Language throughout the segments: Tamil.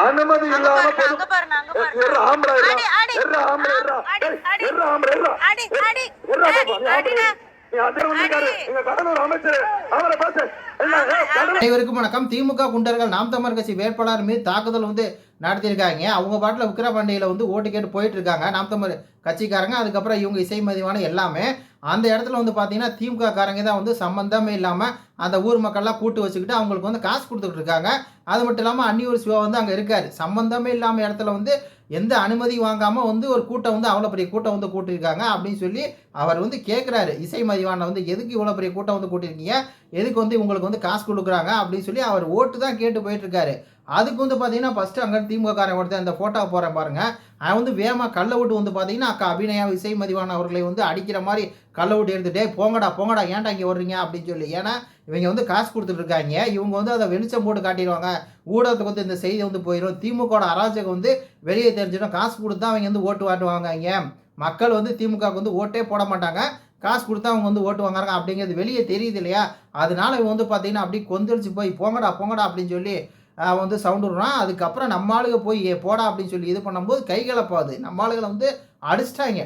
அனுமதி இல்லாம அனைவருக்கும் வணக்கம். திமுக குண்டர்கள் நாம் தமிழர் கட்சி வேட்பாளர் மீது தாக்குதல் வந்து நடத்தியிருக்காங்க. அவங்க பாட்டில் விக்கிரபாண்டியில் வந்து ஓட்டு கேட்டு போயிட்டு இருக்காங்க. நாம் தமிழர் கட்சிக்காரங்க அதுக்கப்புறம் இவங்க இசை மதிவான எல்லாமே அந்த இடத்துல வந்து பார்த்தீங்கன்னா திமுக காரங்க தான் வந்து சம்மந்தமே இல்லாமல் அந்த ஊர் மக்கள்லாம் கூட்டு வச்சுக்கிட்டு அவங்களுக்கு வந்து காசு கொடுத்துட்டு இருக்காங்க. அது மட்டும் இல்லாமல் அன்னியூர் சிவா வந்து அங்கே இருக்காரு. சம்மந்தமே இல்லாமல் இடத்துல வந்து எந்த அனுமதி வாங்காமல் வந்து ஒரு கூட்டம் வந்து அவ்வளோ பெரிய கூட்டம் வந்து கூட்டியிருக்காங்க அப்படின்னு சொல்லி அவர் வந்து கேட்குறாரு இசை மதிவான வந்து எதுக்கு இவ்வளோ பெரிய கூட்டம் வந்து கூட்டியிருக்கீங்க? எதுக்கு வந்து உங்களுக்கு வந்து காசு கொடுக்குறாங்க? அப்படின்னு சொல்லி அவர் ஓட்டு தான் கேட்டு போயிட்டுருக்காரு அதுக்கு வந்து பார்த்தீங்கன்னா ஃபஸ்ட்டு அங்கே திமுக காரன் ஒருத்தர் அந்த ஃபோட்டோ போகிறேன் பாருங்கள் அவன் வந்து வேகமாக கள்ள விட்டு வந்து பார்த்தீங்கன்னா அக்கா அபிநயா இசை மதிவான அவர்களை வந்து அடிக்கிற மாதிரி கள்ள விட்டு எடுத்துகிட்டே போங்கடா போங்கடா ஏன்டா இங்கே வர்றீங்க? அப்படின்னு சொல்லி. ஏன்னா இவங்க வந்து காசு கொடுத்துட்டு இருக்காங்க. இவங்க வந்து அதை வெளிச்சம் போட்டு காட்டிடுவாங்க. ஊடகத்துக்கு வந்து இந்த செய்தி வந்து போயிடும் திமுகவோட அராஜகம் வந்து வெளியே தெரிஞ்சிடும். காசு கொடுத்தா அவங்க வந்து ஓட்டு வாட்டுவாங்க இங்கே. மக்கள் வந்து திமுகவுக்கு வந்து ஓட்டே போட மாட்டாங்க. காசு கொடுத்தா அவங்க வந்து ஓட்டு வாங்குறாங்க. அப்படிங்கிறது வெளியே தெரியுது இல்லையா? அதனால இவங்க வந்து பார்த்தீங்கன்னா அப்படியே கொந்தளிச்சு போய் போங்கடா போங்கடா அப்படின்னு சொல்லி வந்து சவுண்டு விடுறான் அதுக்கப்புறம் நம்ம ஆளுங்க போய் ஏ போடா அப்படின்னு சொல்லி இது பண்ணும்போது கைகலப்பாது நம்ம ஆளுகளை வந்து அடிச்சிட்டாங்க.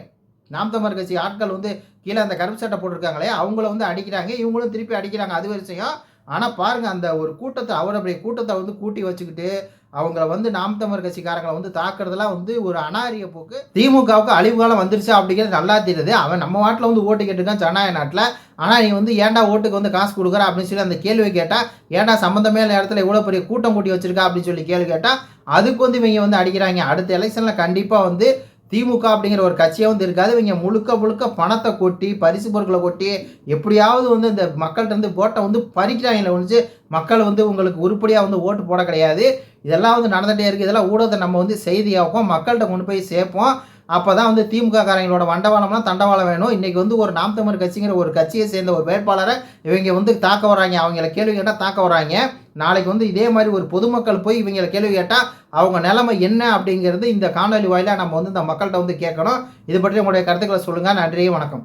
நாம்தமர் கட்சி ஆட்கள் வந்து கீழே அந்த கருப்பு சட்டை போட்டிருக்காங்களே அவங்கள வந்து அடிக்கிறாங்க. இவங்களும் திருப்பி அடிக்கிறாங்க. அது வரிசையும் ஆனால் பாருங்கள் அந்த ஒரு கூட்டத்தை அவர் அப்படி கூட்டத்தை வந்து கூட்டி வச்சுக்கிட்டு அவங்கள வந்து நாம் தமிழர் கட்சிக்காரங்களை வந்து தாக்குறதெல்லாம் வந்து ஒரு அனாரிய போக்கு. திமுகவுக்கு அழிவு காலம் வந்துருச்சு அப்படிங்கிறது நல்லா தெரியுது. அவன் நம்ம நாட்டில் வந்து ஓட்டு கேட்டுருக்கான் ஜனநாயக நாட்டில். ஆனால் நீ வந்து ஏன்டா ஓட்டுக்கு வந்து காசு கொடுக்குற அப்படின்னு சொல்லி அந்த கேள்வி கேட்டால் ஏன்டா சம்மந்தமே இல்லை இடத்துல இவ்வளோ பெரிய கூட்டம் கூட்டி வச்சிருக்கா அப்படின்னு சொல்லி கேள்வி கேட்டால் அதுக்கு வந்து இவங்க வந்து அடிக்கிறாங்க. அடுத்த எலெக்ஷனில் கண்டிப்பாக வந்து திமுக அப்படிங்கிற ஒரு கட்சியாக வந்து இருக்காது. இவங்க முழுக்க முழுக்க பணத்தை கொட்டி பரிசு பொருட்களை கொட்டி எப்படியாவது வந்து இந்த மக்கள்கிட்ட இருந்து ஓட்டை வந்து பறிக்கிறாங்களே ஒழிஞ்சு மக்கள் வந்து உங்களுக்கு உருப்படியாக வந்து ஓட்டு போட கிடையாது. இதெல்லாம் வந்து நடந்துகிட்டே இருக்குது இதெல்லாம் ஊடகத்தை நம்ம வந்து செய்தியாகும் மக்கள்கிட்ட கொண்டு போய் சேர்ப்போம். அப்போ தான் வந்து திமுக காரங்களோட வண்டவாளம்லாம் தண்டவாளம் வேணும். இன்றைக்கி வந்து ஒரு நாம் தமிழ் கட்சிங்கிற ஒரு கட்சியை சேர்ந்த ஒரு வேட்பாளரை இவங்க வந்து தாக்க வராங்க அவங்கள கேள்வி கேட்டால் தாக்க வராங்க நாளைக்கு வந்து இதே மாதிரி ஒரு பொதுமக்கள் போய் இவங்களை கேள்வி கேட்டால் அவங்க நிலைமை என்ன அப்படிங்கிறது இந்த காணொலி வாயிலாக நம்ம வந்து இந்த மக்கள்கிட்ட வந்து கேட்கணும். இது பற்றி உங்களுடைய கருத்துக்களை சொல்லுங்கள் நன்றி வணக்கம்.